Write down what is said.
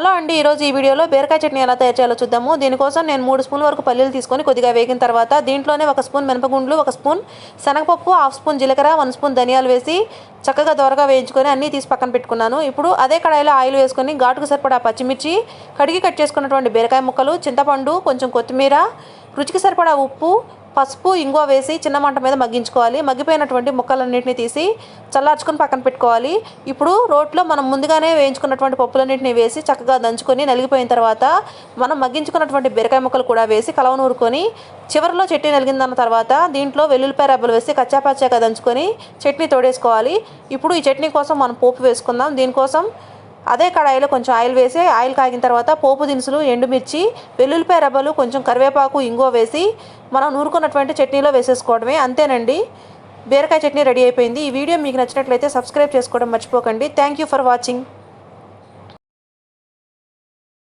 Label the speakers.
Speaker 1: Hello అండి ఈరోజు ఈ వీడియోలో బీరకాయ చట్నీ ఎలా తయారు చేయాలో చూద్దాము. దీనికోసం నేను మూడు స్పూన్ వరకు పల్లీలు తీసుకొని కొద్దిగా వేగిన తర్వాత దీంట్లోనే ఒక స్పూన్ మినపగుండ్లు ఒక స్పూన్ శనగపప్పు హాఫ్ స్పూన్ జీలకర్ర వన్ స్పూన్ ధనియాలు వేసి చక్కగా దొరగా వేయించుకొని అన్నీ తీసి పక్కన పెట్టుకున్నాను. ఇప్పుడు అదే కడాయిలో ఆయిల్ వేసుకొని ఘాటుకు సరిపడా పచ్చిమిర్చి కడిగి కట్ చేసుకున్నటువంటి బీరకాయ ముక్కలు చింతపండు కొంచెం కొత్తిమీర రుచికి సరిపడా ఉప్పు పసుపు ఇంగువ వేసి చిన్న మంట మీద మగ్గించుకోవాలి. మగ్గిపోయినటువంటి ముక్కలన్నింటినీ తీసి చల్లార్చుకొని పక్కన పెట్టుకోవాలి. ఇప్పుడు రోట్లో మనం ముందుగానే వేయించుకున్నటువంటి పప్పులన్నింటినీ వేసి చక్కగా దంచుకొని నలిగిపోయిన తర్వాత మనం మగ్గించుకున్నటువంటి బీరకాయ ముక్కలు కూడా వేసి కలవ నూరుకొని చివరిలో చట్నీ నలిగిందన్న తర్వాత దీంట్లో వెల్లుల్లిపాయ రబ్బలు వేసి కచ్చాపచ్చాగా దంచుకొని చట్నీ తోడేసుకోవాలి. ఇప్పుడు ఈ చట్నీ కోసం మనం పోపు వేసుకుందాం. దీనికోసం అదే కడాయిలో కొంచెం ఆయిల్ వేసి ఆయిల్ కాగిన తర్వాత పోపు దినుసులు ఎండుమిర్చి వెల్లుల్లిపాయ రబ్బలు కొంచెం కరివేపాకు ఇంగో వేసి మనం నూరుకున్నటువంటి చట్నీలో వేసేసుకోవడమే. అంతేనండి. బీరకాయ చట్నీ రెడీ అయిపోయింది. ఈ వీడియో మీకు నచ్చినట్లయితే సబ్స్క్రైబ్ చేసుకోవడం మర్చిపోకండి. Thank you for watching